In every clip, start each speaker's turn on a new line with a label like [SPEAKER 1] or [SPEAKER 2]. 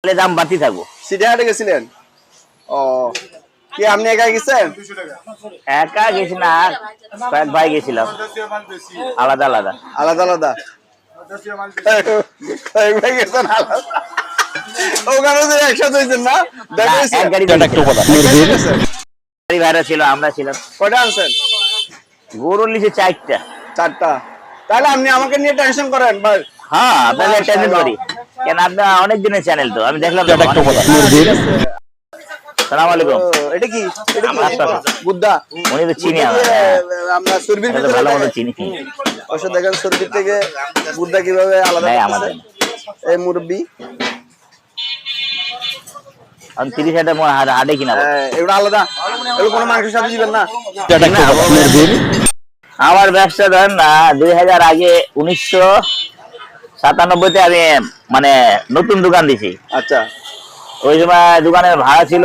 [SPEAKER 1] তাহলে দাম বাড়তি থাকব।
[SPEAKER 2] সিটিহাটে গেছিলেন? ও কি আপনি একাই গেছেন?
[SPEAKER 1] একা গেছি না কয়েক ভাই গেছিলাম। আলাদা আলাদা।
[SPEAKER 2] আলাদা আলাদা। কয়েক ভাই গেছেন আলাদা। ওখানে যে একসাথে হয়েছেন না?
[SPEAKER 1] এক
[SPEAKER 2] গেছেন?
[SPEAKER 1] গাড়ি ভাইরা ছিল আমরা ছিলাম।
[SPEAKER 2] কয়টা আনছেন?
[SPEAKER 1] গরুর লিচে চারটা।
[SPEAKER 2] চারটা। তাহলে আপনি আমাকে নিয়ে টেনশন করেন ভাই।
[SPEAKER 1] হ্যাঁ আপনাদের চ্যানেল করি। কেন? আপনার অনেক দিনের চ্যানেল তো আমি দেখলাম সালাম আলাইকুম।
[SPEAKER 2] এটা কি? বুদ্ধা।
[SPEAKER 1] উনি তো চিনি আমার
[SPEAKER 2] সুরবির
[SPEAKER 1] ভালো মতো চিনি।
[SPEAKER 2] অবশ্য দেখেন সুরবির থেকে বুদ্ধা কীভাবে আলাদা
[SPEAKER 1] আমাদের।
[SPEAKER 2] এই মুরব্বী।
[SPEAKER 1] আমি তিরিশ হাজার মনে হয় হাটে কিনা
[SPEAKER 2] হ্যাঁ, এগুলো আলাদা। এগুলো কোনো মাংসের সাথে দিবেন না।
[SPEAKER 1] আমার ব্যবসা ধরেন না দুই হাজার আগে উনিশশো সাতানব্বইতে আমি মানে নতুন দোকান দিছি।
[SPEAKER 2] আচ্ছা।
[SPEAKER 1] ওই সময় দোকানের ভাড়া ছিল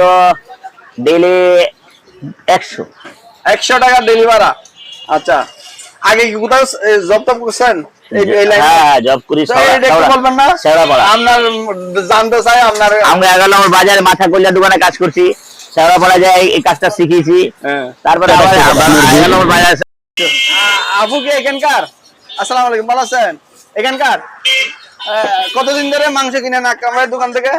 [SPEAKER 1] ডেলি একশো।
[SPEAKER 2] একশো টাকা ডেলিভারা আচ্ছা। আগে কি কোথাও জব টপ করছেন? এই এই লাইনে
[SPEAKER 1] হ্যাঁ দোকানে কাজ করছি। শেওড়াপাড়া যায় এই কাজটা শিখিয়েছি
[SPEAKER 2] হ্যাঁ।
[SPEAKER 1] তারপরে আবার বাজার
[SPEAKER 2] আ- আপু কি এখানকার? আসসালামু আলাইকুম ভালো আছেন? এখানকার? কতদিন ধরে মাংস কিনেন আকামের দোকান থেকে?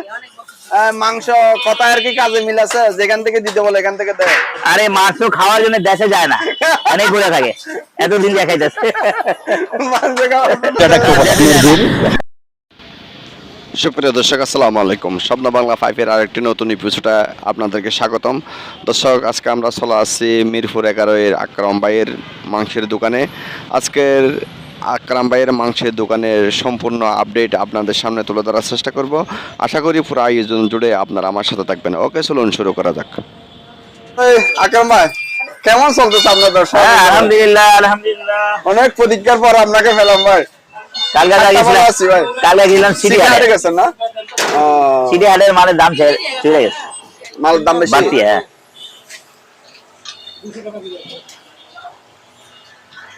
[SPEAKER 2] মাংস কথা আর কি কাজে মিল আছে? যেখান থেকে দিতে বলে এখান থেকে দেয়।
[SPEAKER 1] আরে তো খাওয়ার জন্য দেশে যায় না। অনেক ঘুরে থাকে। এতদিন দেখাই যাচ্ছে।
[SPEAKER 2] মাংস সুপ্রিয় দর্শক আসসালামু আলাইকুম। স্বপ্ন বাংলা ফাইভের আরেকটি নতুন এপিসোডে আপনাদেরকে স্বাগতম। দর্শক আজকে আমরা চলে আসছি মিরপুর এগারো এর আকরাম ভাইয়ের মাংসের দোকানে। আজকের আকরাম ভাইয়ের মাংসের দোকানের সম্পূর্ণ আপডেট আপনাদের সামনে তুলে ধরার চেষ্টা করব। আশা করি পুরো আয়োজন জুড়ে আপনারা আমার সাথে থাকবেন। ওকে চলুন শুরু করা যাক। আকরাম ভাই কেমন চলতেছে আপনার ব্যবসা?
[SPEAKER 1] হ্যাঁ আলহামদুলিল্লাহ আলহামদুলিল্লাহ।
[SPEAKER 2] অনেক প্রতীক্ষার পর আপনাকে পেলাম ভাই।
[SPEAKER 1] কালকে গেলাম সিটি
[SPEAKER 2] হাটে গেছেন না?
[SPEAKER 1] সিটি হাটের মালের দাম চলে গেছে।
[SPEAKER 2] মালের দাম বেশি?
[SPEAKER 1] বাড়তি হ্যাঁ।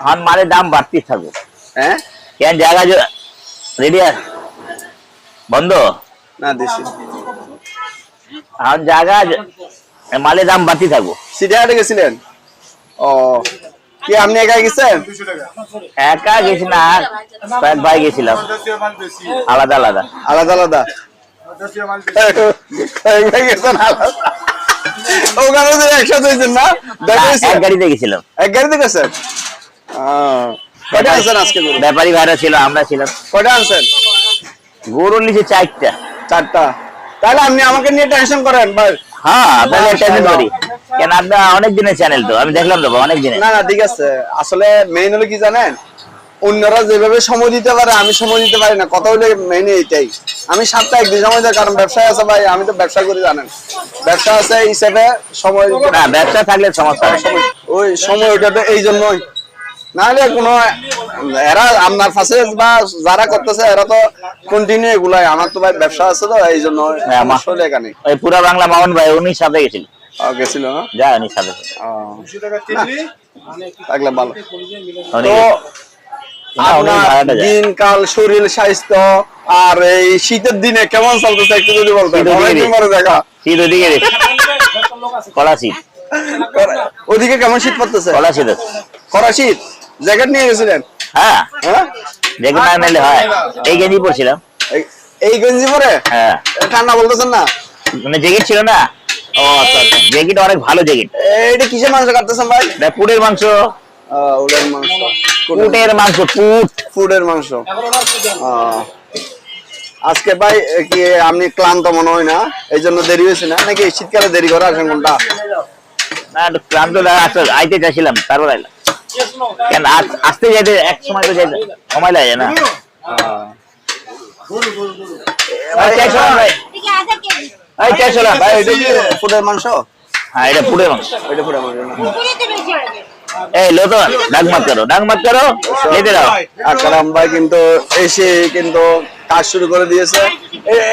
[SPEAKER 1] এখন মালের দাম বাড়তি থাকবে।
[SPEAKER 2] হ্যাঁ?
[SPEAKER 1] কেন জায়গা রেডি বন্ধ?
[SPEAKER 2] না দেশি
[SPEAKER 1] এখন জায়গা মালের দাম বাড়তি থাকব।
[SPEAKER 2] গেছিলেন? ও। কি আপনি একাই গেছেন?
[SPEAKER 1] একা গেছি না কয়েক ভাই গেছিলাম। আলাদা আলাদা।
[SPEAKER 2] আলাদা আলাদা। একসাথে না?
[SPEAKER 1] এক গাড়িতে গেছিলাম।
[SPEAKER 2] এক গাড়িতে গেছেন? আহ, কয়টা আনছেন আজকে গরু?
[SPEAKER 1] ব্যাপারী ভাইরা ছিল আমরা ছিলাম।
[SPEAKER 2] কয়টা আনছেন
[SPEAKER 1] গরুর নিচে চারটা।
[SPEAKER 2] চারটা। তাহলে আপনি আমাকে নিয়ে টেনশন করেন ভাই।
[SPEAKER 1] হ্যাঁ আপনাদের চ্যানেল করি। কেন আপনার অনেক দিনের চ্যানেল তো আমি দেখলাম তো অনেক দিনের।
[SPEAKER 2] না না ঠিক আছে। আসলে মেইন হলো কি জানেন? অন্যরা যেভাবে সময় দিতে পারে আমি সময় দিতে পারি না। কথা হলে এইটাই। আমি একদিন সময় দেয় কারণ ব্যবসায় আছে ভাই আমি তো ব্যবসা করি জানেন। ব্যবসা আছে হিসেবে সময়
[SPEAKER 1] না ব্যবসা থাকলে সমস্যা
[SPEAKER 2] ওই সময় ওটা তো এই জন্যই। নাহলে কোনো এরা আপনার পাশে বা যারা করতেছে এরা তো কন্টিনিউ এগুলাই। আমার তো ভাই ব্যবসা আছে তো এই জন্য
[SPEAKER 1] হ্যাঁ,
[SPEAKER 2] আসলে এখানে।
[SPEAKER 1] ওই পুরা বাংলা মামুন ভাই উনির সাথে গেছিল।
[SPEAKER 2] না?
[SPEAKER 1] সাথে।
[SPEAKER 2] থাকলে ভালো। তো
[SPEAKER 1] উনি।
[SPEAKER 2] দিনকাল শরীর স্বাস্থ্য আর এই শীতের দিনে কেমন চলতেছে একটু যদি পরে দেখা।
[SPEAKER 1] শীত ওদিকে রে। শীত।
[SPEAKER 2] ওদিকে কেমন শীত পড়তেছে?
[SPEAKER 1] কলা শীত।
[SPEAKER 2] খরা শীত? জ্যাকেট নিয়ে গেছিলেন?
[SPEAKER 1] হ্যাঁ। দেখুন না নিলে হয়। এই গেঞ্জি পরছিলাম।
[SPEAKER 2] এই- গঞ্জি পরে?
[SPEAKER 1] হ্যাঁ।
[SPEAKER 2] ঠান্ডা বলতেছেন না?
[SPEAKER 1] মানে জ্যাকেট ছিল না?
[SPEAKER 2] ও আচ্ছা আচ্ছা।
[SPEAKER 1] জ্যাকেট অনেক ভালো জ্যাকেট
[SPEAKER 2] এইটা কিসের মাংস কাটতেছেন ভাই?
[SPEAKER 1] এটা পুটের মাংস।
[SPEAKER 2] উটের মাংস।
[SPEAKER 1] পুটের মাংস পুট।
[SPEAKER 2] ফুডের মাংস। আজকে ভাই কি আপনি ক্লান্ত মনে হয় না এই জন্য দেরি হয়েছে না? নাকি শীতকালে দেরি করে আসেন কোনটা?
[SPEAKER 1] না ক্লান্ত আইতে চাইছিলাম তারপর আইলাম। কেন আস- আসতে যাইতে এক সময় তো যাইতে সময় লাগে না।
[SPEAKER 2] মাংস?
[SPEAKER 1] হ্যাঁ এটা পুটের মাংস।
[SPEAKER 2] এটা পুরে মাংস।
[SPEAKER 1] এই লো তো ডাক মত করো ডাক মত করো দাও।
[SPEAKER 2] আকরাম ভাই কিন্তু এসে কিন্তু কাজ শুরু করে দিয়েছে।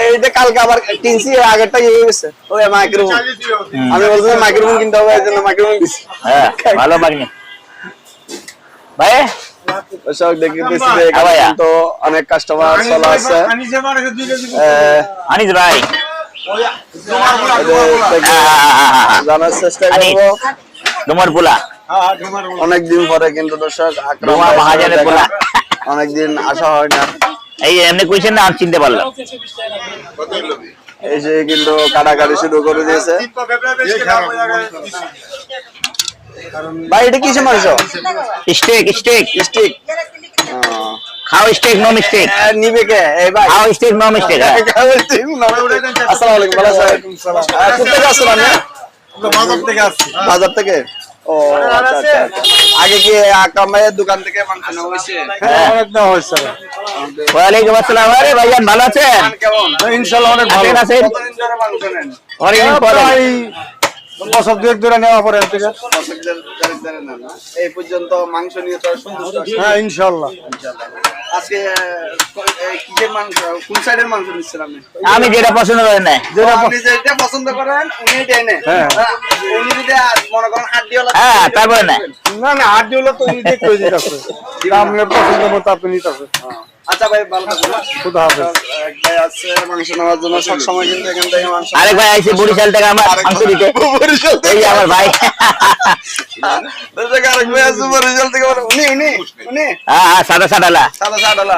[SPEAKER 2] এইটা কালকে আবার কিনছি আগেরটা ইয়ে গেছে ওই মাইক্রোফোন। আমি বলছিলাম মাইক্রোফোন কিনতে হবে এই জন্য মাইক্রোফোন
[SPEAKER 1] হ্যাঁ ভালো বাগনি ভাই?
[SPEAKER 2] দর্শক দেখতেছি অনেক কাস্টমার চলে আসছে।
[SPEAKER 1] আনিস ভাই। হ্যাঁ, হ্যাঁ, হ্যাঁ।
[SPEAKER 2] জানার চেষ্টা করব।
[SPEAKER 1] তোমার পোলা
[SPEAKER 2] অনেকদিন পরে কিন্তু দর্শক আকরাম। অনেকদিন আসা হয় না।
[SPEAKER 1] এই এমনি কইছেন না আমি চিনতে পারলাম।
[SPEAKER 2] এই যে কিন্তু কাটাকাটি শুরু করে দিয়েছে। ভাই এটা কিসে মাংস?
[SPEAKER 1] Steak steak.
[SPEAKER 2] স্টিক?
[SPEAKER 1] খাও স্টেক নো মিস্টেক
[SPEAKER 2] নিবে কে? এই ভাই।
[SPEAKER 1] খাও স্টেক নো মিস্টেক
[SPEAKER 2] আসসালামু আলাইকুম ভালো আছেন? আহ, কোথেকে আসছেন আপনি? বাজার থেকে ও আচ্ছা আচ্ছা আচ্ছা। আগে কি আকরাম দোকান থেকে মাংস নেওয়া হয়েছে?
[SPEAKER 1] ওয়ালাইকুম আসসালাম। আরে ভাইজান ভালো আছেন?
[SPEAKER 2] কেমন?
[SPEAKER 3] ইনশাল্লাহ অনেক ভালো।
[SPEAKER 1] আছেন আছেন?
[SPEAKER 2] কতদিন ধরে মাংস নেন
[SPEAKER 1] অনেকদিন পরে।
[SPEAKER 3] বছর দুয়েক ধরে নেওয়া পরে থেকে
[SPEAKER 2] দর্শকদের দরিদ্রের নেন না? এই পর্যন্ত মাংস নিয়ে তো সন্তুষ্ট
[SPEAKER 3] হ্যাঁ
[SPEAKER 2] আজকে কিসের মাংস? কোন সাইডের মাংস নিচ্ছেন আপনি?
[SPEAKER 1] আমি যেটা পছন্দ করেন না।
[SPEAKER 2] আপনি যেটা পছন্দ করেন উনি এটাই নেন
[SPEAKER 3] হ্যাঁ।
[SPEAKER 2] হ্যাঁ, উনি মনে
[SPEAKER 1] হ্যাঁ তারপরে না।
[SPEAKER 3] না না হাড্ডি হলে তো নিজে করে আপনার পছন্দ মতো আপনি নিতেছে
[SPEAKER 2] আচ্ছা ভাই ভালো থাকুন
[SPEAKER 3] খুদা হাফেজ।
[SPEAKER 2] এক ভাই আছে মাংস নেওয়ার জন্য সব সময় কিন্তু এখান থেকে মাংস
[SPEAKER 1] আরেক ভাই আইছে বরিশাল থেকে আমার মাংস দিতে।
[SPEAKER 2] বরিশাল
[SPEAKER 1] এই আমার ভাই।
[SPEAKER 2] দর্শক আরেক ভাই আছে বরিশাল থেকে। উনি উনি উনি।
[SPEAKER 1] হ্যাঁ হ্যাঁ সাদা সাদালা।
[SPEAKER 2] সাদা সাদালা।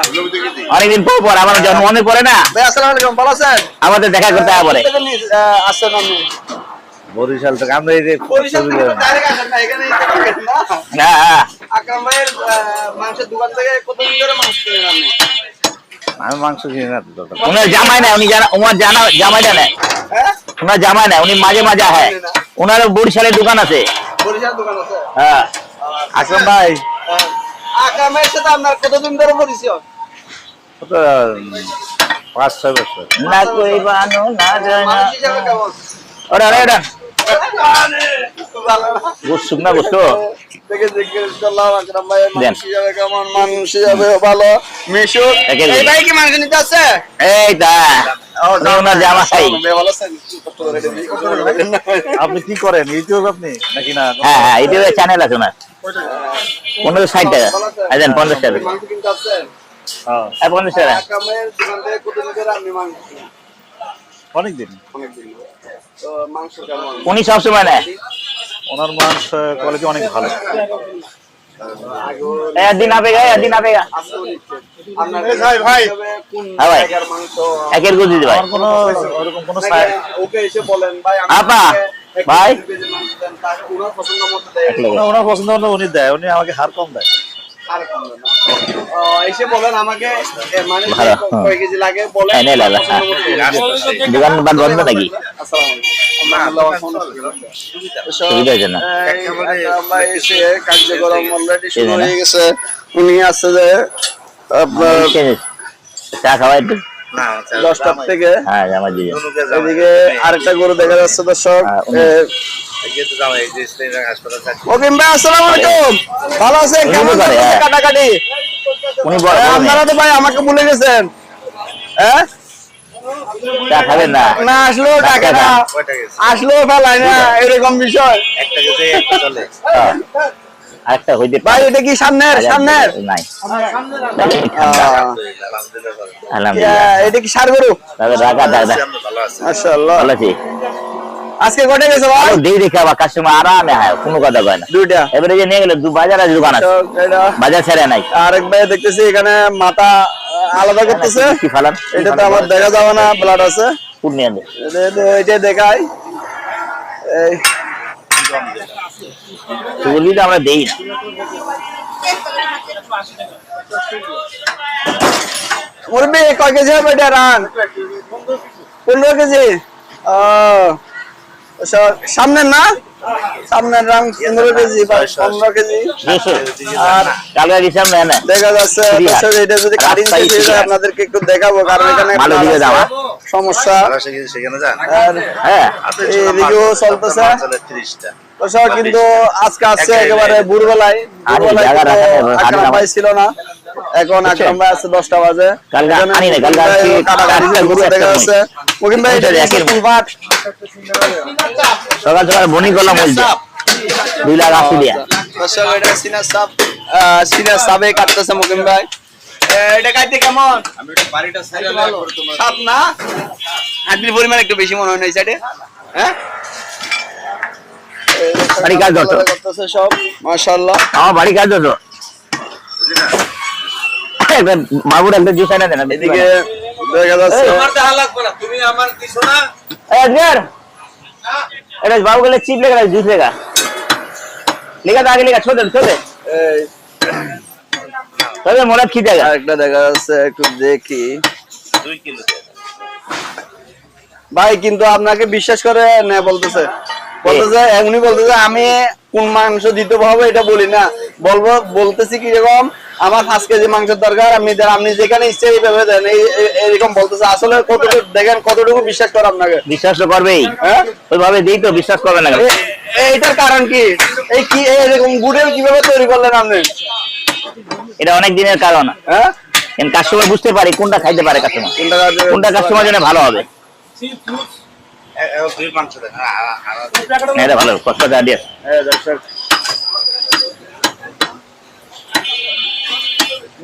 [SPEAKER 1] অনেকদিন পর পর আমার জন্ম মনে পড়ে না।
[SPEAKER 2] ভাই আসসালামু আলাইকুম ভালো আছেন?
[SPEAKER 1] আমাদের দেখা করতে হবে পরে।
[SPEAKER 2] থেকে নি- আহ, আসছেন আপনি
[SPEAKER 3] বরিশাল থেকে আমরা এই যে
[SPEAKER 2] না, না?
[SPEAKER 1] হ্যাঁ হ্যাঁ
[SPEAKER 2] আকরাম ভাইয়ের মাংসের দোকান থেকে ধরে মাংস আপনি?
[SPEAKER 3] আমি মাংস কিনি না তো
[SPEAKER 1] উনার জামাই না উনি জানা উনার জানা জামাইটা নেয়
[SPEAKER 2] হ্যাঁ?
[SPEAKER 1] উনার জামাই না উনি মাঝে মাঝে হয় উনার বরিশালের দোকান আছে।
[SPEAKER 2] বরিশাল দোকান আছে?
[SPEAKER 1] হ্যাঁ।
[SPEAKER 3] আকরাম ভাই।
[SPEAKER 2] হ্যাঁ। আকরাম ভাইয়ের সাথে আপনার কতদিন ধরে পরিচয়?
[SPEAKER 3] কত পাঁচ ছয় বছর।
[SPEAKER 1] না কই বানো না জানা ওরা ওরা
[SPEAKER 2] না?
[SPEAKER 1] বুঝছ না
[SPEAKER 2] জিজ্ঞেস করলাম আকরাম মানুষ হিসাবে কেমন মানুষ হিসাবে ভালো মিশুক। এই ভাই কি নিতে আছে
[SPEAKER 1] এই
[SPEAKER 2] না।
[SPEAKER 3] আপনি কি করেন? ইউটিউব আপনি? নাকি না?
[SPEAKER 1] হ্যাঁ হ্যাঁ ইউটিউবে চ্যানেল আছে ওনার। পনেরো ষাট টাকা।
[SPEAKER 2] আছেন?
[SPEAKER 1] পঞ্চাশ টাকা।
[SPEAKER 3] হ্যাঁ।
[SPEAKER 1] পঞ্চাশ টাকা?
[SPEAKER 3] অনেকদিন।
[SPEAKER 2] অনেকদিন।
[SPEAKER 1] উনি সবসময় নেয়।
[SPEAKER 3] ওনার মাংস কোয়ালিটি অনেক ভালো।
[SPEAKER 1] একদিন আবেগা একদিন আবেগা হ্যাঁ একের গুজি ভাই। আপা, ভাই।
[SPEAKER 2] ওনার পছন্দ মতো দেয়।
[SPEAKER 3] ওনার- ওনার পছন্দ হলে উনি দেয় উনি আমাকে হার কম দেয়।
[SPEAKER 2] এসে বলেন আমাকে মানে। কয় কেজি লাগে বলেন। দিয়ে
[SPEAKER 1] দোকান বন্ধ নাকি?
[SPEAKER 2] কার্যক্রম শুরু। হয়ে গেছে। উনি আছে যে আপনার
[SPEAKER 1] চা
[SPEAKER 2] দশটার থেকে
[SPEAKER 1] হ্যাঁ
[SPEAKER 2] এদিকে আরেকটা গরু দেখা যাচ্ছে দর্শক।
[SPEAKER 1] হ্যাঁ,
[SPEAKER 2] ওকিম ভাই আসসালামু আলাইকুম। ভালো আছেন? কেমন
[SPEAKER 1] হ্যাঁ।
[SPEAKER 2] কাটাকাটি। আপনারা তো ভাই আমাকে ভুলে গেছেন। হ্যাঁ
[SPEAKER 1] চা না?
[SPEAKER 2] না আসলেও টাকা না? আসলেও ফেলায় না এরকম বিষয়।
[SPEAKER 1] হ্যাঁ। আরেকটা হইতে
[SPEAKER 2] ভাই এটা কি সামনের? সামনের?
[SPEAKER 1] নাই। আলহামদুলিল্লাহ।
[SPEAKER 2] এটা কি সার গরু?
[SPEAKER 1] তবে রাখা দাদা
[SPEAKER 2] মাশাআল্লাহ।
[SPEAKER 1] ভালো আছি।
[SPEAKER 2] আজকে কটে গেছে ভাই?
[SPEAKER 1] দেই দেখে আবার কাস্টমার আরামে হয় কোনো কথা কয় না।
[SPEAKER 2] দুইটা।
[SPEAKER 1] এবারে যে নিয়ে গেলে দু বাজার আছে। দোকান আছে বাজার ছেড়ে নাই।
[SPEAKER 2] আরেক ভাই দেখতেছি এখানে মাথা আলাদা করতেছে।
[SPEAKER 1] কি ফালান?
[SPEAKER 2] এটা তো আমার দেখা যাবে না ব্লাড আছে।
[SPEAKER 1] পূর্ণিয়া
[SPEAKER 2] এটা দেখাই। এই।
[SPEAKER 1] তো আমরা দেই না।
[SPEAKER 2] মুরবি কয় কেজি হবে এটা রান? পনেরো কেজি। সা- সামনের না? সামনের রান পনেরো কেজি বা পনেরো কেজি। আর দেখা যাচ্ছে এটা যদি কাটিং হয়ে। আপনাদেরকে একটু দেখাবো কারণ এখানে
[SPEAKER 1] দিকে যাওয়া।
[SPEAKER 2] সমস্যা। আর
[SPEAKER 1] হ্যাঁ।
[SPEAKER 2] এদিকেও চলতেছে। কিন্তু আজকে আসছে একেবারে ভোরবেলায় ছিল না। এখন আকরাম ভাই আছে দশটা বাজে।
[SPEAKER 1] কালকে
[SPEAKER 2] এখানে দেখা যাচ্ছে। মুকিম ভাই এটা
[SPEAKER 1] একের
[SPEAKER 2] পাট
[SPEAKER 1] সকাল সকাল বনি করলাম বলছে। দুই লাখ আশি দিয়া।
[SPEAKER 2] দর্শক এটা সিনা সাপ সিরিয়াস সাবে কাটতেছে মুকিম ভাই। এ, এটা খাইতে কেমন? সাপ না? হাড্ডির পরিমাণ একটু বেশি মনে হয় না এই সাইডে হ্যাঁ?
[SPEAKER 1] বাড়ি কাজ
[SPEAKER 2] করতেছে সব। মাশাআল্লাহ।
[SPEAKER 1] আমার বাড়ি কাজ বাবুর একটা জুস এনে দেন
[SPEAKER 2] এদিকে দেখা যাচ্ছে
[SPEAKER 1] এটা বাবু গেলে চিপ লেগা জুস লেগা লেগা তো আগে লেগা ছোট ছোট তবে মোরাদ কি জায়গা
[SPEAKER 2] আরেকটা দেখা যাচ্ছে একটু দেখি। ভাই কিন্তু আপনাকে বিশ্বাস করে না বলতেছে। বলতেছে এমনি বলতেছে আমি কোন মাংস দিতে হবে এটা বলি না। বলব বলতেছি কি রকম আমার পাঁচ কেজি মাংসের দরকার আপনি দেন আপনি যেখানে ইচ্ছে এইভাবে দেন। এরকম বলতেছে। আসলে কতটুকু দেখেন কতটুকু বিশ্বাস করে আপনাকে।
[SPEAKER 1] বিশ্বাস তো করবেই।
[SPEAKER 2] হ্যাঁ?
[SPEAKER 1] ওইভাবে দিই তো বিশ্বাস করবে না
[SPEAKER 2] এইটার কারণ কি? এই কি এরকম গুড়ের কীভাবে তৈরি করলেন আপনি?
[SPEAKER 1] এটা অনেক দিনের কারণ।
[SPEAKER 2] হ্যাঁ?
[SPEAKER 1] কাস্টমার বুঝতে পারে কোনটা খাইতে পারে কাস্টমার
[SPEAKER 2] কোনটা
[SPEAKER 1] কোনটা কাস্টমার জন্য ভালো হবে? না, এটা ভালো। কষ্ট দিয়ে
[SPEAKER 2] হ্যাঁ, দর্শক।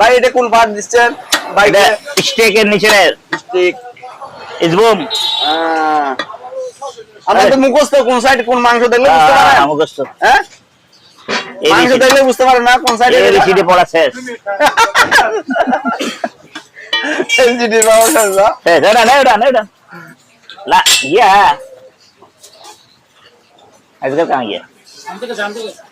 [SPEAKER 2] ভাই এটা কোন পার্ট দিচ্ছেন? ভাই
[SPEAKER 1] এটা স্টেকের নিচে ইসবুম
[SPEAKER 2] আপনার তো মুখস্থ কোন সাইড কোন মাংস দেখলে বুঝতে পারেন
[SPEAKER 1] মুখস্থ।
[SPEAKER 2] হ্যাঁ? মাংস দেখলে বুঝতে পারেন না কোন সাইডে
[SPEAKER 1] এবিসিডি পড়া শেষ।
[SPEAKER 2] এলজিডি পাওয়া যায় না?
[SPEAKER 1] শেষ এটা না এটা না এটা লা ইয়া আজকাল কাঁ গিয়া? কই গিয়ে কই গিয়ে
[SPEAKER 2] দর্শক, হ্যাঁ মুরব্বী ডাক্তার আমি একটু দেখি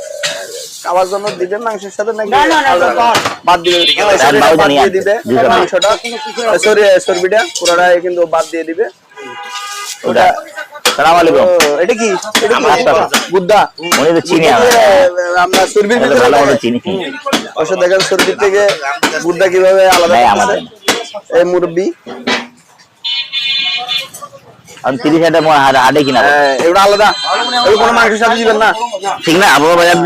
[SPEAKER 2] খাওয়ার জন্য মাংসের সাথে নাকি
[SPEAKER 4] বাদ
[SPEAKER 2] দিয়ে দিবে। মাংসটা। সরি সরবিটা পুরোটা কিন্তু বাদ দিয়ে দিবে।
[SPEAKER 1] ওটা
[SPEAKER 2] এটা কি?
[SPEAKER 1] চিনি আমরা।
[SPEAKER 2] সুরবির থেকে বুদ্ধা কীভাবে আলাদা এই মুরব্বী।
[SPEAKER 1] আমি তিরিশ হাজার হাটে কিনা
[SPEAKER 2] এগুলো আলাদা। এগুলো কোনো মাংসের সাথে দিবেন না।
[SPEAKER 1] ঠিক না আবহাওয়া বাজার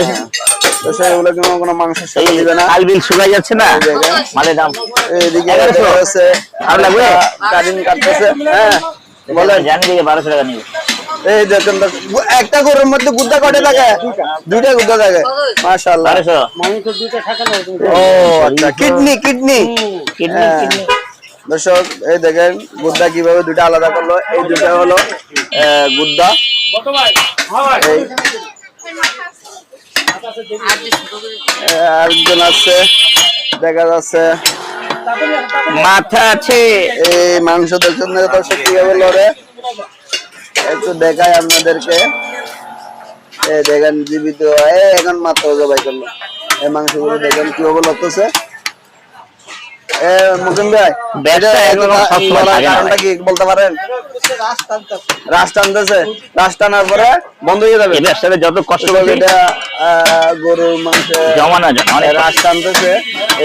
[SPEAKER 1] যাচ্ছে না? মালের দাম। আর লাগবে?
[SPEAKER 2] কাটতেছে। হ্যাঁ বলেন।
[SPEAKER 1] জানি বারোশো টাকা নিবে।
[SPEAKER 2] এই দেখেন একটা গরুর মধ্যে গুদ্দা কটে থাকে? দুইটা গুদ্দা থাকে। মাশাআল্লাহ। ও আচ্ছা। Kidney kidney.
[SPEAKER 1] কিডনি
[SPEAKER 2] হ্যাঁ।
[SPEAKER 1] কিডনি
[SPEAKER 2] দর্শক এই দেখেন গুদ্দা কীভাবে দুইটা আলাদা করল? এই দুটা হলো গুদ্দা আরেকজন আছে দেখা যাচ্ছে।
[SPEAKER 1] মাথা আছে।
[SPEAKER 2] এই মাংস দেখছেন দর্শক কীভাবে লড়ে একটু দেখাই আপনাদেরকে। এই দেখেন জীবিত। এখন মাত্র জবাই করল। এই মাংসগুলো দেখেন কীভাবে লড়তেছে এ মুকিম ভাই
[SPEAKER 1] ব্যবসা
[SPEAKER 2] এটা-
[SPEAKER 1] সবসময় থাকে না
[SPEAKER 2] কি বলতে পারেন? রাস টানতেছে রাস টানার পরে বন্ধ হয়ে যাবে?
[SPEAKER 1] ব্যবসাটা যত কষ্ট
[SPEAKER 2] এবার এটা গরুর মাংস
[SPEAKER 1] জমানো যায় অনেক
[SPEAKER 2] রাস টানতেছে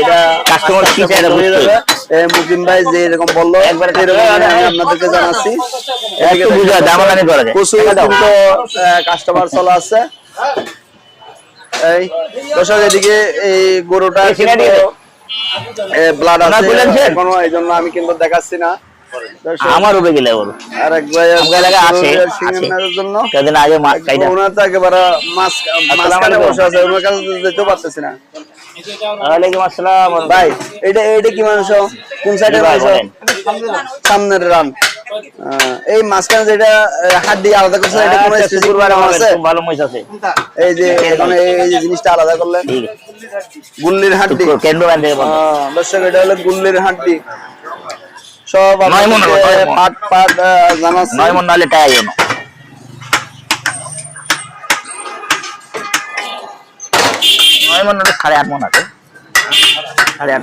[SPEAKER 2] এটা
[SPEAKER 1] Customer কি
[SPEAKER 2] আস্তে
[SPEAKER 1] চায় এটা
[SPEAKER 2] বন্ধ
[SPEAKER 1] বুঝতে
[SPEAKER 2] যাবে। মুকিম ভাই যে এরকম বলল
[SPEAKER 1] একবারে
[SPEAKER 2] এরকম
[SPEAKER 1] কাস্টমার-
[SPEAKER 2] আমি আপনাদেরকে জানাচ্ছি।
[SPEAKER 1] একটু বুঝা দামাদামি করা যায়।
[SPEAKER 2] প্রচুর কিন্তু কাস্টমার চলা আছে এই দর্শক এদিকে এই গরুটা ব্লাড আছে।
[SPEAKER 1] বলেছেন?
[SPEAKER 2] এখনও আমি কিন্তু দেখাচ্ছি না।
[SPEAKER 1] আমার উপরে গেলে ওর
[SPEAKER 2] আরেক ভাই
[SPEAKER 1] আমার এলাকায় আছে,
[SPEAKER 2] গরুর শিং
[SPEAKER 1] আছে।
[SPEAKER 2] নেওয়ার জন্য।
[SPEAKER 1] কদিন আগে মাছ খাইটা
[SPEAKER 2] ওনার তো একেবারে মাছ মাঝখানে
[SPEAKER 1] আলাইকুম।
[SPEAKER 2] বসে আছে ওনার কাছে তো পারতেছি না।
[SPEAKER 1] ওয়ালাইকুম আসসালাম।
[SPEAKER 2] ভাই এটা এটা কি মাংস কোন সাইডের মাংস সামনের রান। এই মাঝখানে যেটা হাত দিয়ে আলাদা করছে এটা কোনো
[SPEAKER 1] আচ্ছা,
[SPEAKER 2] স্পেসিফিক নাম আছে?
[SPEAKER 1] ভালো আছে।
[SPEAKER 2] এই যে এখানে এই যে জিনিসটা আলাদা করলেন।
[SPEAKER 1] ঠিক।
[SPEAKER 2] গুল্লির হাড্ডি।
[SPEAKER 1] কেন্দ্র বলো।
[SPEAKER 2] দর্শক এটা হলো গুল্লির হাড্ডি। সব। পাট পাট
[SPEAKER 1] নয় মন নাহলে টাই নয় মন নাহলে সাড়ে আট মন আছে। সাড়ে আট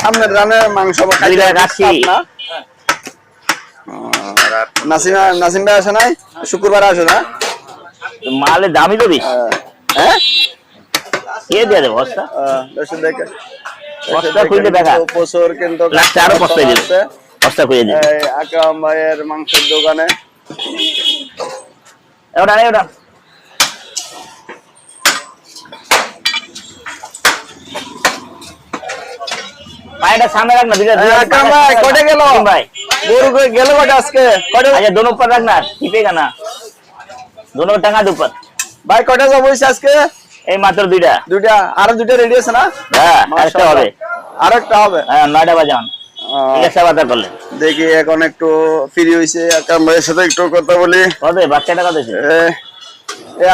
[SPEAKER 2] সামনের রানের মাংস
[SPEAKER 1] খালি রাখছি।
[SPEAKER 2] না? আহ, নাসিমা নাসিম ভাই আসে নাই? শুক্রবার আসে না?
[SPEAKER 1] তো মালের দামই তো বেশি।
[SPEAKER 2] হ্যাঁ।
[SPEAKER 1] কে দিয়ে দেবে বস্তা?
[SPEAKER 2] আহ, দেখে।
[SPEAKER 1] বস্তা খুললে দেখা।
[SPEAKER 2] প্রচুর কিন্তু
[SPEAKER 1] আরও কষ্ট বস্তা খুঁজে দিই
[SPEAKER 2] আকরাম ভাইয়ের মাংসের দোকানে।
[SPEAKER 1] পায়েটা সামনে রাখ না দুইটা দুইটা-
[SPEAKER 2] আকরাম ভাই, কোটে গেল?
[SPEAKER 1] ভাই।
[SPEAKER 2] গরু গেল আজকে?
[SPEAKER 1] আচ্ছা দোনো পর রাখ না না। দোনো
[SPEAKER 2] ভাই কটা আজকে?
[SPEAKER 1] এই মাত্র দুইটা।
[SPEAKER 2] দুইটা। আরও দুইটা রেডি আছে না?
[SPEAKER 1] হ্যাঁ হবে।
[SPEAKER 2] হবে?
[SPEAKER 1] হ্যাঁ নয়টা
[SPEAKER 2] দেখি এখন একটু ফ্রি হয়েছে আকরাম ভাইয়ের সাথে একটু কথা বলি।
[SPEAKER 1] বাচ্চাটা কত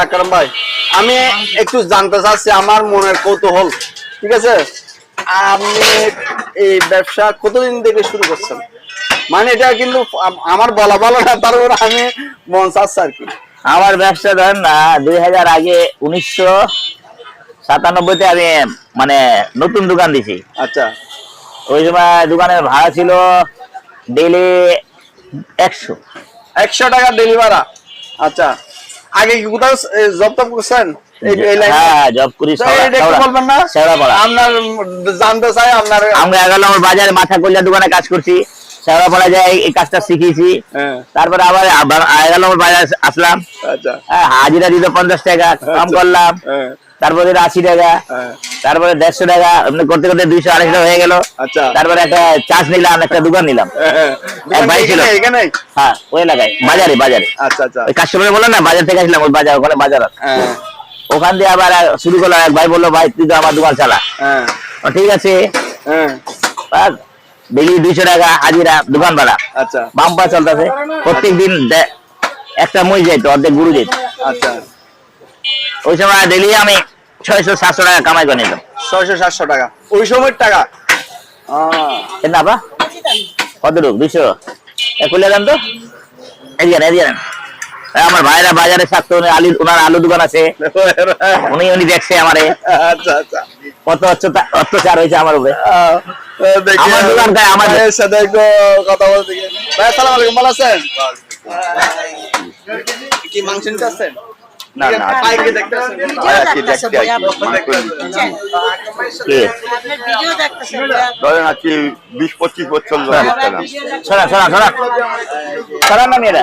[SPEAKER 2] আকরাম ভাই আমি একটু জানতে চাচ্ছি আমার মনের কৌতূহল। ঠিক আছে? আপনি এই ব্যবসা কতদিন থেকে শুরু করছেন? মানে এটা কিন্তু আমার বলা ভালো না তারপর আমি মন চাচ্ছে আর কি
[SPEAKER 1] আমার ব্যবসা ধরেন না দুই হাজার আগে উনিশশো সাতানব্বইতে আমি মানে নতুন দোকান দিছি।
[SPEAKER 2] আচ্ছা।
[SPEAKER 1] ওই সময় দোকানের ভাড়া ছিল ডেইলি একশো।
[SPEAKER 2] একশো টাকা ডেলি ভাড়া। আচ্ছা। আগে কি কোথাও জব টপ করছেন?
[SPEAKER 1] হ্যাঁ
[SPEAKER 2] আপনার জানতে চাই আপনার
[SPEAKER 1] আমরা এগারো নম্বর বাজারে মাথা কল্যাণ দোকানে কাজ করছি। শেওড়াপাড়া যায় এই- কাজটা শিখিয়েছি
[SPEAKER 2] হ্যাঁ।
[SPEAKER 1] তারপরে আবার বাজার আসলাম।
[SPEAKER 2] আচ্ছা।
[SPEAKER 1] হ্যাঁ, হাজিরা দিত পঞ্চাশ টাকা কম
[SPEAKER 2] আচ্ছা।
[SPEAKER 1] করলাম।
[SPEAKER 2] হ্যাঁ।
[SPEAKER 1] তারপরে আশি টাকা। তারপরে দেড়শো টাকা এমনি করতে করতে দুইশো আড়াইশো হয়ে গেল।
[SPEAKER 2] আচ্ছা।
[SPEAKER 1] তারপরে একটা চার্জ নিলাম একটা দোকান নিলাম। ভাই ছিল। হ্যাঁ ওই এলাকায় বাজারে বাজারে।
[SPEAKER 2] আচ্ছা আচ্ছা।
[SPEAKER 1] ওই কাস্টমার বলল না বাজার থেকে আসলাম ওই বাজার ওখানে বাজার ওখান দিয়ে আবার শুরু করলাম এক ভাই বলল ভাই তুই তো আমার দোকান চালা। ঠিক আছে। ডেলি দুইশো টাকা হাজিরা দোকান ভাড়া
[SPEAKER 2] আচ্ছা।
[SPEAKER 1] বাম্পা চলতেছে। প্রত্যেক দিন একটা মই যেত অর্ধেক গুরু যেত
[SPEAKER 2] আচ্ছা।
[SPEAKER 1] ওই সময় ডেলি আমি ছয়শো সাতশো টাকা কামাই করে নিতাম।
[SPEAKER 2] ছয়শো সাতশো টাকা। ওই সময়ের টাকা?
[SPEAKER 1] না বা? কতটুক দুইশো? একুলে দেন তো। এদিকে এদিকে আমার ভাইরা বাজারে থাকতো উনি আলু ওনার আলু দোকান আছে। উনি উনি দেখছে আমারে।
[SPEAKER 2] আচ্ছা আচ্ছা।
[SPEAKER 1] কত অত্যাচার হয়েছে আমার উপরে। আমার দোকান খায়,
[SPEAKER 2] আমাদের সাথে কথা বলতে ভাই আসসালামু আলাইকুম ভালো আছেন? কি মাংস নিতে আসছেন?
[SPEAKER 4] না, না।
[SPEAKER 5] ভিডিও দেখতেছেন
[SPEAKER 4] ধরেন আজকে বিশ পঁচিশ বছর ধরে
[SPEAKER 1] না মেয়েরা।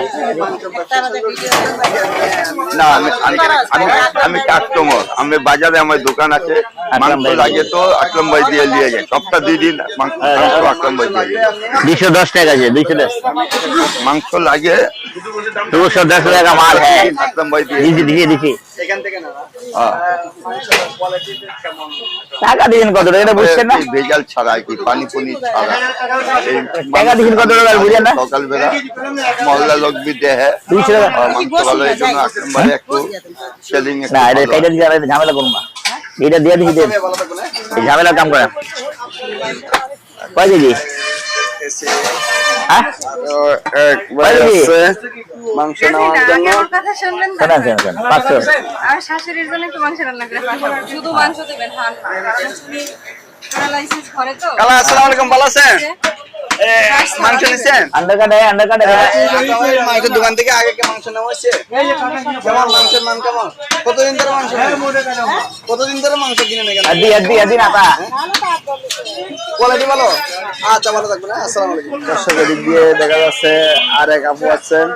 [SPEAKER 4] না আমি আমি- আমি আমি কাস্টমার আমি বাজারে আমার দোকান আছে মাংস লাগে তো আকরাম ভাই দিয়ে নিয়ে যায় সপ্তাহ দুই দিন মাংস মাংস ভাই দিয়ে।
[SPEAKER 1] দুইশো দশ টাকা আছে দুইশো দশ
[SPEAKER 4] মাংস লাগে
[SPEAKER 1] দুশো দশ টাকা মাল হ্যাঁ
[SPEAKER 4] আকরাম ভাই দিয়ে
[SPEAKER 2] না
[SPEAKER 4] হ্যাঁ।
[SPEAKER 1] টাকা দিয়েছেন কত টাকা এটা বুঝছেন না?
[SPEAKER 4] ভেজাল ছাড়া কি পানি পুনি ছাড়া।
[SPEAKER 1] টাকা দিয়েছেন কত টাকা বুঝেন না?
[SPEAKER 4] সকালবেলা মহল্লা লোক বি দেহে।
[SPEAKER 1] দুইশো টাকা।
[SPEAKER 4] ভালো এই জন্য একটু। সেলিং
[SPEAKER 1] না এটা দিয়ে আমি ঝামেলা করব না। এটা দিয়ে
[SPEAKER 2] হ্যাঁ?
[SPEAKER 1] ঝামেলা কাম করে কয় কেজি?
[SPEAKER 2] এক ভাই
[SPEAKER 1] ভাই।
[SPEAKER 2] আছে মাংস নেওয়ার জন্য?
[SPEAKER 6] কথা শুনবেন তো?
[SPEAKER 1] শোনেন শোনেন শোনেন পাঁচশো।
[SPEAKER 6] আমার শাশুড়ির জন্য একটু মাংস রান্না করে শুধু মাংস দেবেন হান তো।
[SPEAKER 2] কালা আসসালামু আলাইকুম ভালো আছেন? মাংস নিছেন
[SPEAKER 1] আন্ডার কার্ডে আন্ডার কার্ডে
[SPEAKER 2] মাংসের দোকান থেকে আগে কি মাংস নেওয়া হয়েছে? কেমন মাংসের মান কেমন? কতদিন ধরে মাংস কতদিন ধরে মাংস কিনে নেন
[SPEAKER 1] আদি আদি আদি না তা
[SPEAKER 2] কোয়ালিটি ভালো? আচ্ছা ভালো থাকবেন হ্যাঁ? আসসালামু আলাইকুম। দর্শকের দিক দিয়ে দেখা যাচ্ছে আর এক আপু আছেন।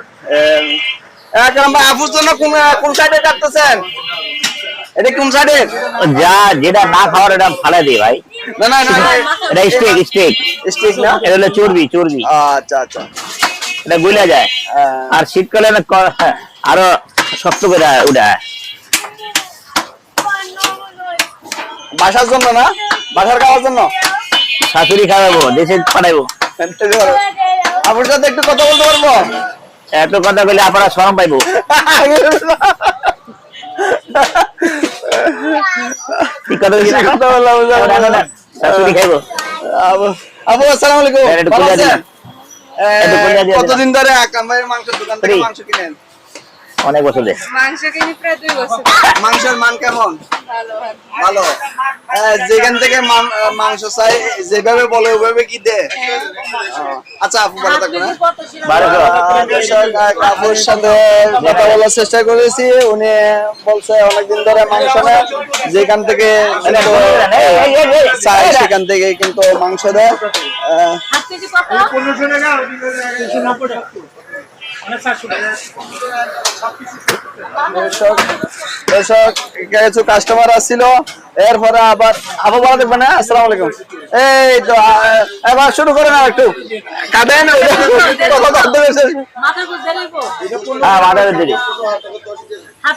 [SPEAKER 2] এক নম্বর আপুর জন্য কোন কোন সাইডে কাটতেছেন? এটা কোন সাইডে?
[SPEAKER 1] যা যেটা না খাওয়ার এটা ফালাই দিই ভাই।
[SPEAKER 2] না না না
[SPEAKER 1] এটা স্টেক স্টেক
[SPEAKER 2] স্টিক না?
[SPEAKER 1] এটা হলো চর্বি চর্বি।
[SPEAKER 2] আচ্ছা আচ্ছা।
[SPEAKER 1] এটা গুলে যায়। আর শীতকালে না আরও শক্ত করে উঠা
[SPEAKER 2] বাসার জন্য না? বাসার খাওয়ার জন্য?
[SPEAKER 1] শাশুড়ি খাওয়াবো দেশে পাঠাইবো
[SPEAKER 2] আপুর সাথে একটু কথা বলতে পারব?
[SPEAKER 1] এত কথা বলে আপনারা শরম পাইবো। ঠিক কথা বলছি
[SPEAKER 2] বললাম,
[SPEAKER 1] শাশুড়ি খাইবো।
[SPEAKER 2] আবু আসসালামু আলাইকুম। ভালো আছেন। কতদিন ধরে ভাইয়ের মাংসের দোকান থেকে মাংস কিনেন?
[SPEAKER 1] অনেক বছর ধরে।
[SPEAKER 6] মাংস কিনি প্রায় দুই বছর।
[SPEAKER 2] মাংসের মান কেমন?
[SPEAKER 6] ভালো
[SPEAKER 2] আহ, যেখান থেকে মাংস চাই যেভাবে বলে ওইভাবে কি দে? আচ্ছা আপু ভালো থাকবেন হ্যাঁ? সাথে কথা বলার চেষ্টা করেছি। উনি বলছে অনেকদিন ধরে মাংস নেয়। যেখান থেকে চাই সেখান থেকে কিন্তু মাংস দেয়। আহ, দর্শক দর্শক কিছু কাস্টমার আসছিল? এরপরে আবার দেখবেন হ্যাঁ আসসালামু আলাইকুম। এই তো এবার শুরু একটু।
[SPEAKER 1] হ্যাঁ মাথার দিদি
[SPEAKER 5] হাফ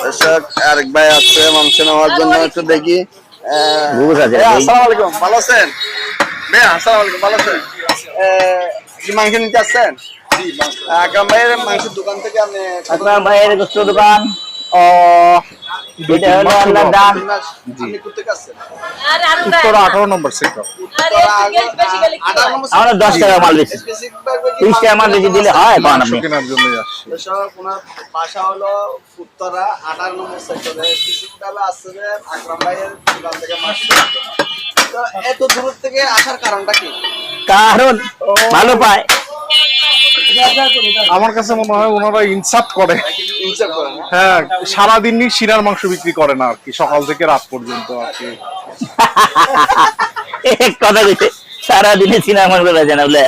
[SPEAKER 2] দর্শক আরেক ভাই আছে মাংস নেওয়ার জন্য একটু দেখি। আহ,
[SPEAKER 1] বুঝ আছে,
[SPEAKER 2] আসসালামু আলাইকুম ভালো আছেন? ভাইয়া আসসালামু আলাইকুম ভালো আছেন? আহ, কি মাংস নিতে আসছেন? আকরাম ভাইয়ের মাংসের দোকান থেকে আপনি
[SPEAKER 1] আপনার ভাইয়ের গোস্ত দোকান? ও এটা হলো আল্লাহর দান
[SPEAKER 2] আপনি কোথেকে আসছেন?
[SPEAKER 5] আরে আরও
[SPEAKER 2] উত্তর আঠারো নম্বর সেক্টর
[SPEAKER 5] আরে গেট বেশি গেলে কি?
[SPEAKER 1] আমরা দশ টাকা মাল বেশি ত্রিশ টাকা মাল বেশি দিলে হয় পান আপনি
[SPEAKER 2] কেনার জন্য আসছি। এসব ওনার বাসা হলো উত্তরা আঠারো নম্বর সেক্টরে ফিজিক্যালে আসছে আকরাম ভাইয়ের দোকান থেকে মাছ তো এত দূর থেকে আসার কারণটা কি?
[SPEAKER 1] কারণ ভালো পায়।
[SPEAKER 7] আমার কাছে মনে হয় ওনারা ইনসাফ করে। হ্যাঁ সারাদিনই শিরার মাংস বিক্রি করে না আর কি সকাল থেকে রাত পর্যন্ত আর কি।
[SPEAKER 1] কথা কইছে সারাদিনে সিনেমা বেড়ে না বলে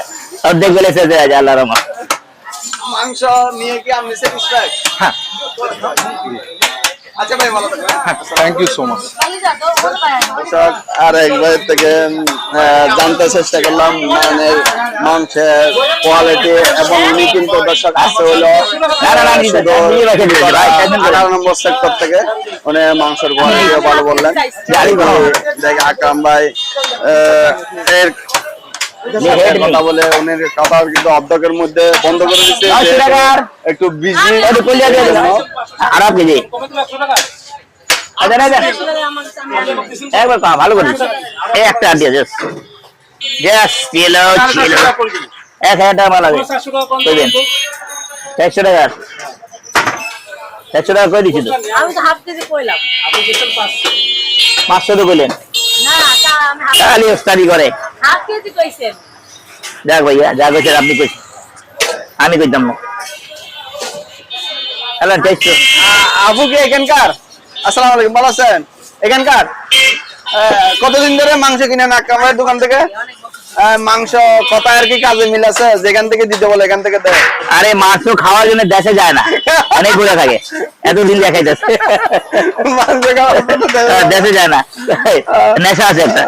[SPEAKER 1] অর্ধেক বেলে যায় আল্লাহর
[SPEAKER 2] মাংস নিয়ে কি আপনি স্যাটিসফাইড
[SPEAKER 7] হ্যাঁ। থ্যাংক ইউ সো মাচ
[SPEAKER 2] আর এক ভাইয়ের থেকে আহ, জানতে চেষ্টা করলাম মানে মাংসের কোয়ালিটি এবং উনি কিন্তু দর্শক আছে হলো। আঠারো নম্বর সেক্টর থেকে উনি মাংসের কোয়ালিটিও ভালো বললেন। দেখ আকরাম ভাই এর কথা বলে উনি কথা কিন্তু অর্ধকের মধ্যে বন্ধ করে দিচ্ছে
[SPEAKER 1] নয়শো
[SPEAKER 2] যেহেতু
[SPEAKER 1] টাকার।
[SPEAKER 2] একটু বিজি
[SPEAKER 1] একটু কলিয়া দিয়ে দিলাম আর আপ কেজি আচ্ছা না
[SPEAKER 5] আমার সামনে
[SPEAKER 1] একবার পা ভালো করে দিচ্ছি। এই দিয়ে জাস্ট। জাস্ট ছিল ছিল। এক হাজার টাকা মাল আছে। কইবেন চারশো টাকা। টাকা করে দিচ্ছি তো? পাঁচশো তো করে।
[SPEAKER 5] হাফ কেজি কইছেন?
[SPEAKER 1] যাক ভাইয়া যা কইছেন আপনি কইছেন। আমি কইতাম না। হ্যালো
[SPEAKER 2] আপু কি এখানকার? আসসালামু আলাইকুম ভালো আছেন? এখানকার? কতদিন ধরে মাংস কিনেন আকামের দোকান থেকে? মাংস কথা আর কি কাজে মিল আছে? যেখান থেকে দিতে বলে এখান থেকে দেয়।
[SPEAKER 1] আরে মাংস খাওয়ার জন্য দেশে যায় না। অনেক ঘুরে থাকে। এতদিন দেখাই যাচ্ছে।
[SPEAKER 2] মাংস খাওয়ার জন্য
[SPEAKER 1] দেশে যায় না। নেশা আছে একটা।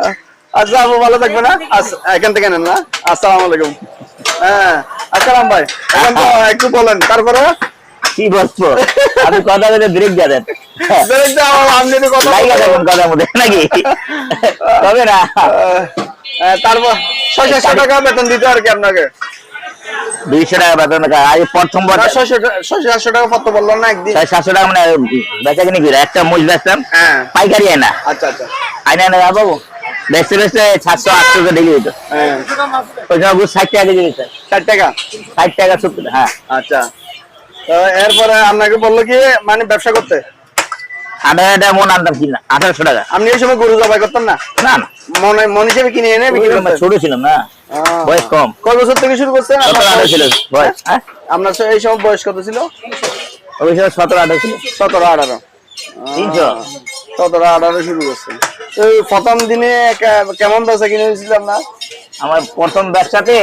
[SPEAKER 2] আচ্ছা আপু ভালো থাকবে না আচ্ছা, এখান থেকে নেন না আসসালামু আলাইকুম। হ্যাঁ আসসালাম ভাই এখন তো একটু বলেন তারপরে?
[SPEAKER 1] কি বলব আপনি কথা বলে ব্রেক দিয়ে দেন।
[SPEAKER 2] বেরেক দাও, আপনি একটু কথা
[SPEAKER 1] কথার মধ্যে নাকি? তবে না।
[SPEAKER 2] তারপর ছয় সাতশো টাকা বেতন দিতে আর কি আপনাকে।
[SPEAKER 1] দুইশো টাকা বেতন প্রথম
[SPEAKER 2] ছয়শো সাতশো টাকা বললাম না একদিন?
[SPEAKER 1] সাতশো টাকা মানে বেচা কিনে কি একটা মুজ বেচতাম
[SPEAKER 2] হ্যাঁ।
[SPEAKER 1] পাইকারি আয় না।
[SPEAKER 2] আচ্ছা আচ্ছা।
[SPEAKER 1] আইনা না বাবু। বেচতে বেচতে সাতশো আটশো টাকা ডেলি হইতো
[SPEAKER 2] হ্যাঁ।
[SPEAKER 1] ওই সময় ষাট টাকা কেজি
[SPEAKER 2] ষাট টাকা?
[SPEAKER 1] ষাট টাকা সত্তর হ্যাঁ।
[SPEAKER 2] আচ্ছা। তো এরপরে আপনাকে বলল কি মানে ব্যবসা করতে?
[SPEAKER 1] টাকা মন আনতাম কিনা আঠারোশো টাকা।
[SPEAKER 2] আপনি এই সময় গরু জবাই করতেন না?
[SPEAKER 1] না
[SPEAKER 2] মনে মন হিসেবে কিনে এনে
[SPEAKER 1] ছোট ছিলাম না। বয়স কম।
[SPEAKER 2] কয় বছর থেকে শুরু করছেন?
[SPEAKER 1] আঠারো ছিল। বয়স? হ্যাঁ?
[SPEAKER 2] আপনার এই সময় বয়স কত ছিল?
[SPEAKER 1] ওই সময় সতেরো আঠারো ছিল।
[SPEAKER 2] সতেরো আঠারো।
[SPEAKER 1] তিনশো
[SPEAKER 2] সতেরো আঠারো শুরু এই প্রথম দিনে কেমন কিনে হয়েছিল আপনার?
[SPEAKER 1] আমার প্রথম ব্যবসাতে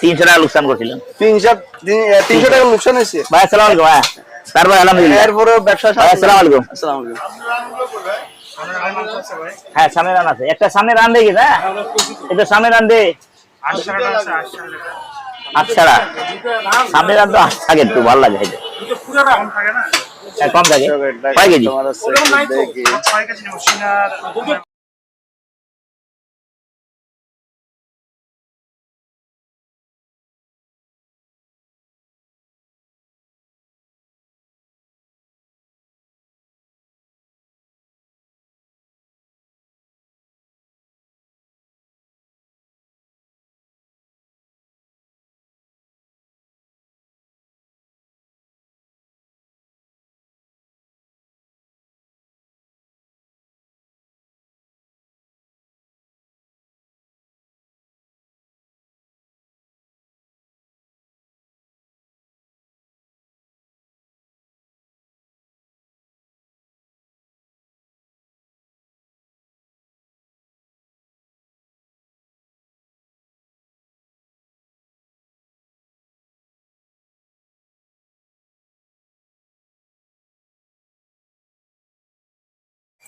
[SPEAKER 1] তিনশো টাকা লোকসান করছিলাম।
[SPEAKER 2] তিনশো তিনশো টাকা লোকসান হয়েছে?
[SPEAKER 1] ভাই আসসালাম আলাইকুম হ্যাঁ তারপর আলহামদুলিল্লাহ।
[SPEAKER 2] এরপরে ব্যবসা
[SPEAKER 1] ভাই, আসসালামু আলাইকুম।
[SPEAKER 2] আসসালামু আলাইকুম।
[SPEAKER 1] হ্যাঁ সামনে রান আছে। একটা সামনে রান হ্যাঁ? এটা সামনে রান দে। আচ্ছা সামনে রান তো থাকে একটু ভালো লাগে কম থাকে কেজি?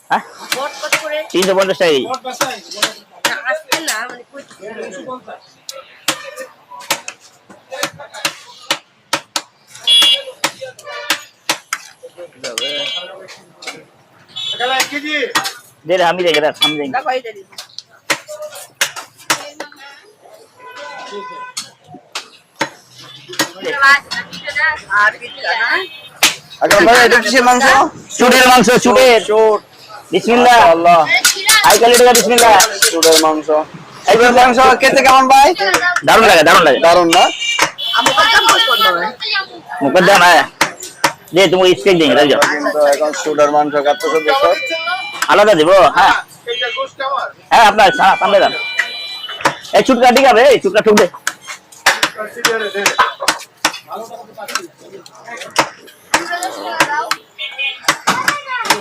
[SPEAKER 1] হ্যাঁ তিনশো পঞ্চাশ টাকা কেজি
[SPEAKER 8] আসতে না মানে কই
[SPEAKER 1] दे रहे हम ही देंगे रख, हम देंगे
[SPEAKER 8] কই দেরি আর কিছু না
[SPEAKER 2] আকরাম ভাই এটা কিসের মাংস
[SPEAKER 1] চুটের মাংস চুটের
[SPEAKER 2] চোট
[SPEAKER 1] বিসমিল্লাহ
[SPEAKER 2] আল্লাহ।
[SPEAKER 1] হাই কোয়ালিটি বিসমিল্লাহ।
[SPEAKER 2] সুরের মাংস। এইবার মাংস খেতে কেমন ভাই?
[SPEAKER 1] দারুণ লাগে দারুণ লাগে।
[SPEAKER 2] দারুণ না?
[SPEAKER 1] মুকদ্দম হ্যাঁ দে তুমি স্কেচ দিন
[SPEAKER 2] রাজা এখন সুরের মাংস কাটতে
[SPEAKER 1] আলাদা দিব হ্যাঁ। হ্যাঁ আপনার হ্যাঁ, সামনে দাম এই চুটকা চুটকা ঠুক দে।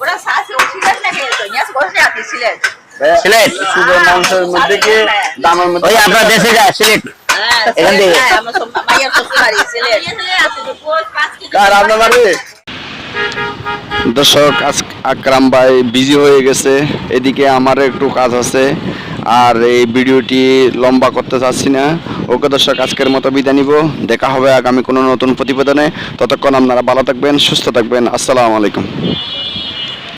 [SPEAKER 8] ওরা সাথে সিলেট লাগে তো? ইয়াস বসে আছে সিলেট
[SPEAKER 1] সিলেট।
[SPEAKER 2] চোটের মাংসের মধ্যে কি দামের মধ্যে
[SPEAKER 1] ওই আপনার দেশে যায় সিলেট। এখান থেকে।
[SPEAKER 8] মাইয়ার শ্বশুরবাড়ি সিলেট। আছে কেজি
[SPEAKER 2] কার আপনার বাড়ি?
[SPEAKER 4] দর্শক আজ আকরাম ভাই বিজি হয়ে গেছে। এদিকে আমার একটু কাজ আছে। আর এই ভিডিওটি লম্বা করতে চাচ্ছি না। ওকে দর্শক, আজকের মতো বিদায় নিব। দেখা হবে আগামী কোনো নতুন প্রতিবেদনে। ততক্ষণ আপনারা ভালো থাকবেন, সুস্থ থাকবেন। আসসালামু আলাইকুম।